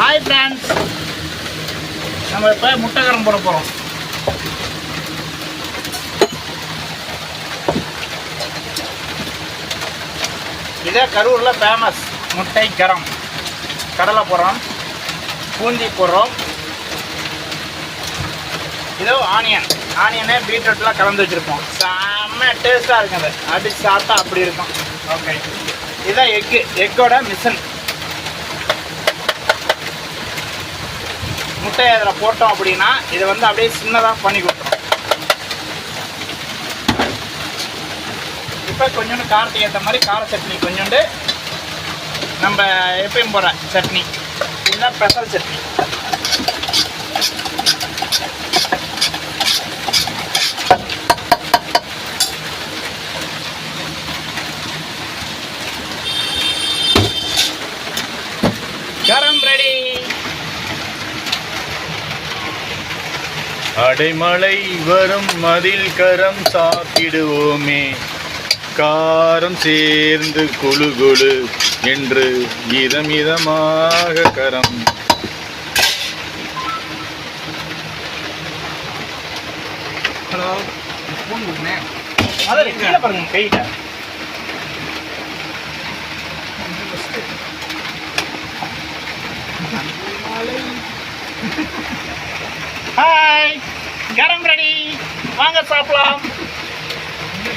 Hi friends நம்ம இப்போ முட்டைக்கரம் போட போகிறோம் இதே கரூரில் ஃபேமஸ் முட்டை கரம் கடலை போடுறோம். பூந்தி போடுறோம். இதோ ஆனியன் ஆனியனே பீட்ரூட்லாம் கலந்து வச்சுருப்போம். செம்ம டேஸ்ட்டாக இருக்கும் அது அடிச்சு சாப்பிட்டா அப்படி இருக்கும். ஓகே இதான் எக்கு எக்கோட மிஷன் முட்டையை அதில் போட்டோம் அப்படின்னா இதை வந்து அப்படியே சின்னதாக பண்ணி கொடுத்துரும். இப்போ கொஞ்சோண்டு காரத்துக்கு ஏற்ற மாதிரி கார சட்னி கொஞ்சோண்டு நம்ம எப்பயும் போகிற சட்னி. இல்லை ஸ்பெஷல் சட்னி கரம் ரெடி அடைமழை வரும் மதில் கரம் சாப்பிடுவோமே. காரம் சேர்ந்து குழு குழு என்று இதம் இதமாக கரம். ஹலோ பாருங்க கையில். ஹாய் கரம் ரெடி வாங்க சாப்பிடலாம்.